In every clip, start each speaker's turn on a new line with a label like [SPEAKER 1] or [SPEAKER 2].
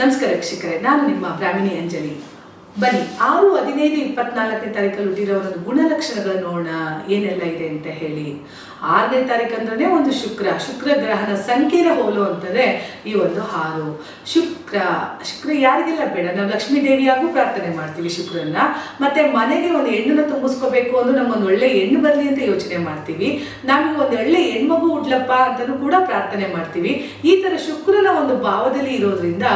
[SPEAKER 1] ನಮಸ್ಕಾರ ವೀಕ್ಷಕರೇ, ನಾನು ನಿಮ್ಮ ಬ್ರಾಹ್ಮಿಣಿ ಅಂಜಲಿ. ಬನ್ನಿ, ಆರು ಹದಿನೈದು ಇಪ್ಪತ್ನಾಲ್ಕನೇ ತಾರೀಕಲ್ಲಿ ಹುಟ್ಟಿರೋ ಒಂದು ಗುಣಲಕ್ಷಣಗಳು ನೋಡೋಣ, ಏನೆಲ್ಲ ಇದೆ ಅಂತ ಹೇಳಿ. ಆರನೇ ತಾರೀಕು ಅಂದ್ರೆ ಒಂದು ಶುಕ್ರ. ಶುಕ್ರ ಗ್ರಹನ ಹೋಲು ಹೋಲುವಂಥದ್ದೇ ಈ ಒಂದು ಹಾರು. ಶುಕ್ರ ಶುಕ್ರ ಯಾರಿಗೆಲ್ಲ ಬೇಡ, ನಾವು ಲಕ್ಷ್ಮೀ ದೇವಿಯಾಗೂ ಪ್ರಾರ್ಥನೆ ಮಾಡ್ತೀವಿ ಶುಕ್ರನ್ನ. ಮತ್ತೆ ಮನೆಗೆ ಒಂದು ಹೆಣ್ಣನ್ನು ತುಂಬಿಸ್ಕೋಬೇಕು ಅಂದ್ರೆ ನಮ್ಮೊಂದು ಒಳ್ಳೆ ಹೆಣ್ಣು ಬರಲಿ ಅಂತ ಯೋಚನೆ ಮಾಡ್ತೀವಿ. ನಮಗೆ ಒಂದು ಒಳ್ಳೆ ಹೆಣ್ಮಗು ಹುಡ್ಲಪ್ಪ ಅಂತಲೂ ಕೂಡ ಪ್ರಾರ್ಥನೆ ಮಾಡ್ತೀವಿ. ಈ ಥರ ಶುಕ್ರನ ಒಂದು ಭಾವದಲ್ಲಿ ಇರೋದ್ರಿಂದ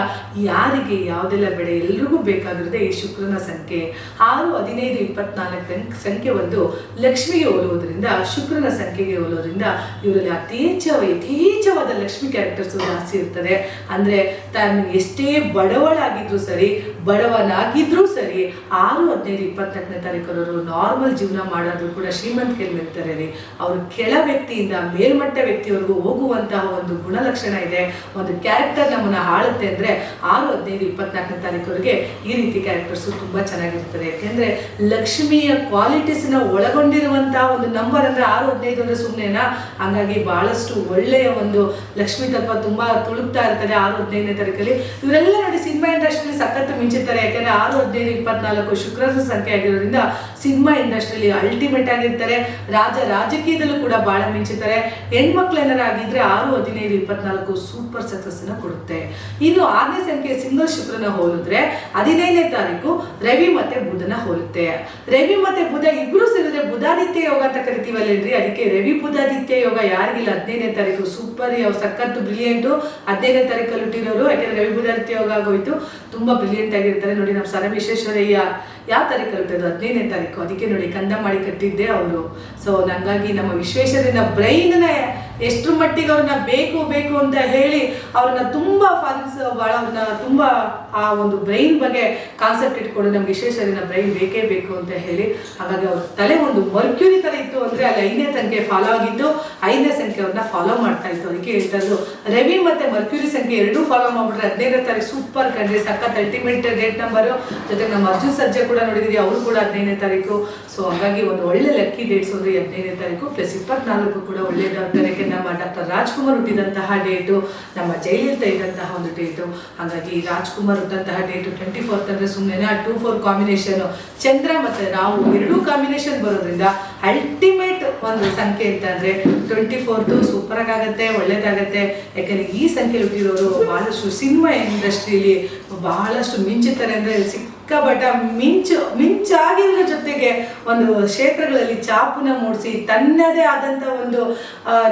[SPEAKER 1] ಯಾರಿಗೆ ಯಾವುದೆಲ್ಲ ಬೆಳೆ ಎಲ್ರಿಗೂ ಬೇಕಾಗಿರೋದೇ ಈ ಶುಕ್ರನ ಸಂಖ್ಯೆ. ಆರು, ಹದಿನೈದು, ಇಪ್ಪತ್ನಾಲ್ಕು ಸಂಖ್ಯೆ ಒಂದು ಲಕ್ಷ್ಮಿಗೆ ಹೋಲುವುದರಿಂದ ಶುಕ್ರನ ಸಂಖ್ಯೆಗೆ ಹೋಲೋದ್ರಿಂದ ಇವರಲ್ಲಿ ಹೆಚ್ಚು ಯಥೇಚ್ಛವಾದ ಲಕ್ಷ್ಮಿ ಕ್ಯಾರೆಕ್ಟರ್ಸ್ ಜಾಸ್ತಿ ಇರ್ತದೆ. ಅಂದ್ರೆ ತಾನು ಎಷ್ಟೇ ಬಡವಳಾಗಿದ್ರೂ ಸರಿ, ಬಡವನಾಗಿದ್ರೂ ಸರಿ, ಆರು, ಹದಿನೈದು, ಇಪ್ಪತ್ನಾಲ್ಕನೇ ತಾರೀಕರವರು ನಾರ್ಮಲ್ ಜೀವನ ಮಾಡೋದು ಕೂಡ ಶ್ರೀಮಂತಿಕೆಯಲ್ಲಿ ಇರ್ತಾರೆ ರೀ ಅವರು ಕೆಳ ವ್ಯಕ್ತಿಯಿಂದ ಮೇಲ್ಮಟ್ಟ ವ್ಯಕ್ತಿಯವರೆಗೂ ಹೋಗುವಂತಹ ಒಂದು ಗುಣಲಕ್ಷಣ ಇದೆ, ಒಂದು ಕ್ಯಾರೆಕ್ಟರ್ ನಮ್ಮನ್ನ ಆಳುತ್ತೆ ಅಂದ್ರೆ ಆರು ಹದಿನೈದು ಇಪ್ಪತ್ನಾಲ್ಕನೇ ತಾರೀಕವರೆಗೆ ಈ ರೀತಿ ಕ್ಯಾರೆಕ್ಟರ್ಸ್ ತುಂಬಾ ಚೆನ್ನಾಗಿರ್ತದೆ. ಯಾಕೆಂದ್ರೆ ಲಕ್ಷ್ಮಿಯ ಕ್ವಾಲಿಟೀಸ್ನ ಒಳಗೊಂಡಿರುವಂತಹ ಒಂದು ನಂಬರ್ ಅಂದ್ರೆ ಆರು ಹದಿನೈದು ಅಂದ್ರೆ ಸುಮ್ಮನೆನಾ ಹಂಗಾಗಿ ಬಹಳಷ್ಟು ಒಳ್ಳೆಯ ಒಂದು ಲಕ್ಷ್ಮಿ ತತ್ವ ತುಂಬಾ ತುಳುಕ್ತಾ ಇರ್ತದೆ ಆರು ಹದಿನೈದನೇ ತಾರೀಕಲ್ಲಿ. ಇವರೆಲ್ಲ ನೋಡಿ ಸಿನಿಮಾ ಇಂಡಸ್ಟ್ರಿಯಲ್ಲಿ ಸಖತ್ ಮಿಂಚುತ್ತಾರೆ. ಯಾಕಂದ್ರೆ ಆರು ಹದಿನೈದು ಇಪ್ಪತ್ನಾಲ್ಕು ಶುಕ್ರನ ಸಂಖ್ಯೆ ಆಗಿರೋದ್ರಿಂದ ಸಿನಿಮಾ ಇಂಡಸ್ಟ್ರಿಯಲ್ಲಿ ಅಲ್ಟಿಮೇಟ್ ಆಗಿರ್ತಾರೆ. ರಾಜ ರಾಜಕೀಯದಲ್ಲೂ ಕೂಡ ಬಹಳ ಮಿಂಚುತ್ತಾರೆ. ಹೆಣ್ಮಕ್ಳು ಏನಾರ ಆಗಿದ್ರೆ ಆರು, ಹದಿನೈದು, ಇಪ್ಪತ್ನಾಲ್ಕು ಸೂಪರ್ ಸಕ್ಸಸ್ ಅನ್ನ ಕೊಡುತ್ತೆ. ಇನ್ನು ಆರನೇ ಸಂಖ್ಯೆ ಸಿಂಗಲ್ ಶುಕ್ರನ ಹೋಲಿದ್ರೆ ಹದಿನೈದನೇ ತಾರೀಕು ರವಿ ಮತ್ತೆ ಬುಧನ ಹೋಲುತ್ತೆ. ರವಿ ಮತ್ತೆ ಬುಧ ಇಬ್ರು ಸೇರಿದ್ರೆ ಬುಧಾದಿತ್ಯ ಯೋಗ ಅಂತ ಕರಿತೀವಲ್ಲೇನ್ರಿ? ಅದಕ್ಕೆ ರವಿ ಬುಧಾದಿತ್ಯ ಯೋಗ ಯಾರಿಗಿಲ್ಲ. ಹದಿನೈದನೇ ತಾರೀಕು ಸೂಪರ್ ಸಖತ್ತು ಬ್ರಿಲಿಯಂಟು ಹದಿನೈದನೇ ತಾರೀಕಲ್ಲಿ ಹುಟ್ಟಿರೋರು. ಯಾಕೆಂದ್ರೆ ರವಿ ಬುಧಾದಿತ್ಯ ಯೋಗ ಆಗೋಯ್ತು. ತುಂಬಾ ಬ್ರಿಲಿಯಂಟ್ ಆಗಿರ್ತಾರೆ. ನೋಡಿ ನಮ್ಮ ಸರ ವಿಶ್ವೇಶ್ವರಯ್ಯ ಯಾವ ತಾರೀಕು ಅದು ಹದಿನೈದನೇ ತಾರೀಕು. ಅದಕ್ಕೆ ನೋಡಿ ಕಂದ ಮಾಡಿ ಕಟ್ಟಿದ್ದೆ ಅವರು. ಸೊ ನಂಗಾಗಿ ನಮ್ಮ ವಿಶ್ವೇಶ್ವರಯ್ಯನ ಬ್ರೈನ್ನ ಎಷ್ಟ್ರ ಮಟ್ಟಿಗೆ ಅವ್ರನ್ನ ಬೇಕು ಬೇಕು ಅಂತ ಹೇಳಿ ಅವ್ರನ್ನ ತುಂಬಾ ಫನ್ಸ್ ಅವ್ರನ್ನ ತುಂಬಾ ಆ ಒಂದು ಬ್ರೈನ್ ಬಗ್ಗೆ ಕಾನ್ಸೆಪ್ಟ್ ಇಟ್ಕೊಂಡು ನಮ್ಗೆ ವಿಶ್ವೇಶ್ವರಯ್ಯನ ಬ್ರೈನ್ ಬೇಕೇ ಬೇಕು ಅಂತ ಹೇಳಿ, ಹಾಗಾಗಿ ಅವ್ರ ತಲೆ ಒಂದು ಮರ್ಕ್ಯೂರಿ ತರ ಇತ್ತು ಅಂದ್ರೆ ಅಲ್ಲಿ ಐದನೇ ಸಂಖ್ಯೆ ಫಾಲೋ ಆಗಿದ್ದು, ಐದನೇ ಸಂಖ್ಯೆ ಅವ್ರನ್ನ ಫಾಲೋ ಮಾಡ್ತಾ ಇತ್ತು. ಅದಕ್ಕೆ ಹೇಳ್ತಾ ಇದ್ದು ರವಿ ಮತ್ತೆ ಮರ್ಕ್ಯೂರಿ ಸಂಖ್ಯೆ ಎರಡೂ ಫಾಲೋ ಮಾಡ್ಬಿಟ್ರೆ ಹದಿನೈದನೇ ತಾರೀಕು ಸೂಪರ್ ಕಂಡ್ರಿ ಸಖತ್ ಅಲ್ಟಿಮೇಟ್ ಡೇಟ್ ನಂಬರ್ ಜೊತೆಗೆ ನಮ್ಮ ಅರ್ಜುನ್ ಸರ್ಜೆ ಕೂಡ ನೋಡಿದ್ರಿ ಅವರು ಕೂಡ ಹದಿನೈದನೇ ತಾರೀಕು ಸೊ ಹಾಗಾಗಿ ಒಂದು ಒಳ್ಳೆ ಲಕ್ಕಿ ಡೇಟ್ಸ್ ಅಂದ್ರೆ ಹದಿನೈದನೇ ತಾರೀಕು ಪ್ಲಸ್ ಇಪ್ಪತ್ನಾಲ್ಕು ಕೂಡ ಒಳ್ಳೆಯದಾಗ್ತಾರೆ ನಮ್ಮ ಡಾಕ್ಟರ್ ರಾಜ್ಕುಮಾರ್ ಹುಟ್ಟಿದಂತಹ ಡೇಟು ನಮ್ಮ ಜಯಲಲಿತಾ ಇದ್ದಂತಹ ಒಂದು ಡೇಟು ಹಾಗಾಗಿ ರಾಜ್ಕುಮಾರ್ ಹುಟ್ಟಂತಹ ಡೇಟು ಟ್ವೆಂಟಿ ಫೋರ್ತ್ ಅಂದ್ರೆ ಸುಮ್ಮನೆ ಟೂ ಫೋರ್ ಕಾಂಬಿನೇಷನ್ ಚಂದ್ರ ಮತ್ತೆ ರಾಹು ಎರಡೂ ಕಾಂಬಿನೇಷನ್ ಬರೋದ್ರಿಂದ ಅಲ್ಟಿಮೇಟ್ ಒಂದು ಸಂಖ್ಯೆ ಅಂತ ಅಂದ್ರೆ ಟ್ವೆಂಟಿ ಫೋರ್ತು ಸೂಪರ್ ಆಗುತ್ತೆ ಒಳ್ಳೇದಾಗತ್ತೆ. ಯಾಕಂದ್ರೆ ಈ ಸಂಖ್ಯೆ ಹುಟ್ಟಿರೋರು ಬಹಳಷ್ಟು ಸಿನಿಮಾ ಇಂಡಸ್ಟ್ರಿಯಲ್ಲಿ ಬಹಳಷ್ಟು ಮಿಂಚುತ್ತಾರೆ ಅಂದ್ರೆ ಸಿಕ್ಕಾಬಟ್ಟ ಮಿಂಚು ಮಿಂಚಾಗಿರೋ ಜೊತೆಗೆ ಒಂದು ಕ್ಷೇತ್ರಗಳಲ್ಲಿ ಚಾಪುನ ಮೂಡಿಸಿ, ತನ್ನದೇ ಆದಂತ ಒಂದು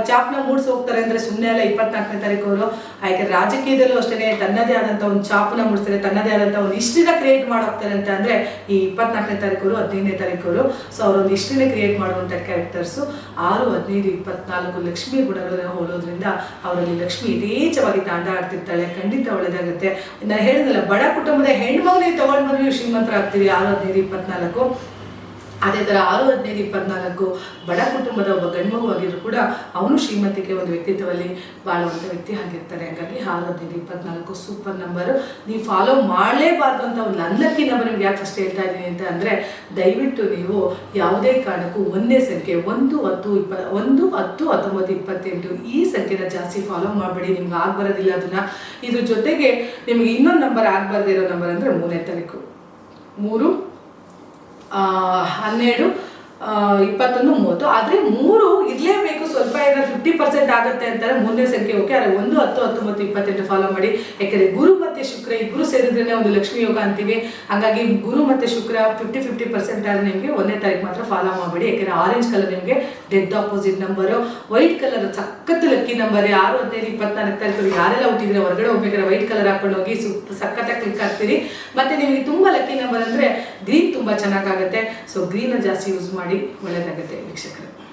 [SPEAKER 1] ಚಾಪುನ ಮೂಡಿಸಿ ಹೋಗ್ತಾರೆ ಅಂದ್ರೆ ಸುಮ್ಮನೆ ಅಲ್ಲ, ಇಪ್ಪತ್ನಾಲ್ಕನೇ ತಾರೀಕು ಅವರು ಹಾಗೆ ರಾಜಕೀಯದಲ್ಲೂ ಅಷ್ಟೇ ತನ್ನದೇ ಆದಂತ ಒಂದು ಚಾಪುನ ಮೂಡಿಸ್ತಾರೆ, ತನ್ನದೇ ಆದಂತ ಒಂದು ಹಿಸ್ಟ್ರಿನ ಕ್ರಿಯೇಟ್ ಮಾಡೋಗ್ತಾರೆ ಅಂತ ಅಂದ್ರೆ ಈ ಇಪ್ಪತ್ನಾಲ್ಕನೇ ತಾರೀಕು ಅವರು ಹದಿನೈದನೇ ತಾರೀಕು ಅವರು ಸೊ ಅವರೊಂದು ಹಿಸ್ಟ್ರಿನ ಕ್ರಿಯೇಟ್ ಮಾಡುವಂತ ಕ್ಯಾರೆಕ್ಟರ್ಸು ಆರು, ಹದಿನೈದು, ಇಪ್ಪತ್ನಾಲ್ಕು ಲಕ್ಷ್ಮಿ ಗುಣಗಳನ್ನು ಹೋಲೋದ್ರಿಂದ ಅವರಲ್ಲಿ ಲಕ್ಷ್ಮಿ ಯಥೇಚ್ಛವಾಗಿ ತಾಂಡ ಆಡ್ತಿರ್ತಾಳೆ ಖಂಡಿತ ಒಳ್ಳೇದಾಗುತ್ತೆ. ನಾನು ಹೇಳಿದಲ್ಲ, ಬಡ ಕುಟುಂಬದ ಹೆಣ್ಮಗನಿಗೆ ತಗೊಂಡು ಬಂದ್ವಿ ಶ್ರೀಮಂತರ ಆಗ್ತೀವಿ ಆರು, ಹದಿನೈದು, ಇಪ್ಪತ್ನಾಲ್ಕು. ಅದೇ ಥರ ಆರು ಹದಿನೈದು ಇಪ್ಪತ್ನಾಲ್ಕು ಬಡ ಕುಟುಂಬದ ಒಬ್ಬ ಗಂಡು ಕೂಡ ಅವನು ಶ್ರೀಮಂತಿಕೆ ಒಂದು ವ್ಯಕ್ತಿತ್ವದಲ್ಲಿ ಬಾಳುವಂಥ ವ್ಯಕ್ತಿ ಆಗಿರ್ತಾರೆ. ಹಾಗಾಗಿ ಆರು ಹದಿನೈದು ಇಪ್ಪತ್ನಾಲ್ಕು ಸೂಪರ್ ನಂಬರು ನೀವು ಫಾಲೋ ಮಾಡಲೇಬಾರ್ದು ಅಂತ ಒಂದು ಅನ್ನಕ್ಕಿ ನಂಬರ್ ನಿಮ್ಗೆ ಯಾಕೆ ಅಷ್ಟೇ ಹೇಳ್ತಾ ಇದ್ದೀನಿ ಅಂತ ಅಂದರೆ, ದಯವಿಟ್ಟು ನೀವು ಯಾವುದೇ ಕಾರಣಕ್ಕೂ ಒಂದೇ ಸಂಖ್ಯೆ, ಒಂದು ಹತ್ತು ಇಪ್ಪ, ಒಂದು ಹತ್ತು ಹತ್ತೊಂಬತ್ತು ಇಪ್ಪತ್ತೆಂಟು ಈ ಸಂಖ್ಯೆನ ಜಾಸ್ತಿ ಫಾಲೋ ಮಾಡಬೇಡಿ. ನಿಮ್ಗೆ ಆಗ್ಬರೋದಿಲ್ಲ ಅದನ್ನ. ಇದ್ರ ಜೊತೆಗೆ ನಿಮ್ಗೆ ಇನ್ನೊಂದು ನಂಬರ್ ಆಗಬಾರ್ದಿರೋ ನಂಬರ್ ಅಂದರೆ ಮೂರನೇ ತಾರೀಕು. ಮೂರು ಆ, ಹನ್ನೆರಡು ಆ, ಇಪ್ಪತ್ತೊಂದು, ಮೂವತ್ತು. ಆದರೆ ಮೂರು ಇರಲೇಬೇಕು ಸ್ವಲ್ಪ ಏನಾದ್ರು ಫಿಫ್ಟಿ ಪರ್ಸೆಂಟ್ ಆಗುತ್ತೆ ಅಂತಾರೆ. ಮೂರನೇ ಸಂಖ್ಯೆ ಓಕೆ. ಆದರೆ ಒಂದು, ಹತ್ತು, ಹತ್ತೊಂಬತ್ತು, ಇಪ್ಪತ್ತೆಂಟು ಫಾಲೋ ಮಾಡಿ. ಯಾಕೆಂದ್ರೆ ಗುರು ಮತ್ತು ಶುಕ್ರ ಇಬ್ಬರು ಸೇರಿದ್ರೇ ಒಂದು ಲಕ್ಷ್ಮಿ ಯೋಗ ಅಂತೀವಿ. ಹಾಗಾಗಿ ಗುರು ಮತ್ತು ಶುಕ್ರ ಫಿಫ್ಟಿ ಫಿಫ್ಟಿ ಪರ್ಸೆಂಟ್ ಆದರೆ ನಿಮಗೆ ಒಂದನೇ ತಾರೀಕು ಮಾತ್ರ ಫಾಲೋ ಮಾಡಬೇಡಿ. ಯಾಕಂದರೆ ಆರೆಂಜ್ ಕಲರ್ ನಿಮಗೆ dead opposite number white colour ಸಖತ್ ಲಕ್ಕಿ ನಂಬರ್ ಆರು ಹದಿನೈದು, ಇಪ್ಪತ್ನಾಲ್ಕು ತಾರೀಕು ಯಾರೆಲ್ಲ ಹುಟ್ಟಿದ್ರೆ ಹೊರಗಡೆ ಹೋಗ್ಬೇಕಾದ್ರೆ ವೈಟ್ ಕಲರ್ ಹಾಕೊಂಡು ಹೋಗಿ ಸು ಸಖತ್ತಾಗಿ ಕ್ಲಿಕ್ ಆಗ್ತೀರಿ. ಮತ್ತೆ ನಿಮಗೆ ತುಂಬ ಲಕ್ಕಿ ನಂಬರ್ ಅಂದರೆ ಗ್ರೀನ್ ತುಂಬ ಚೆನ್ನಾಗಾಗುತ್ತೆ ಸೊ ಗ್ರೀನ ಜಾಸ್ತಿ ಯೂಸ್ ಮಾಡಿ ಒಳ್ಳೆಯದಾಗುತ್ತೆ ವೀಕ್ಷಕರು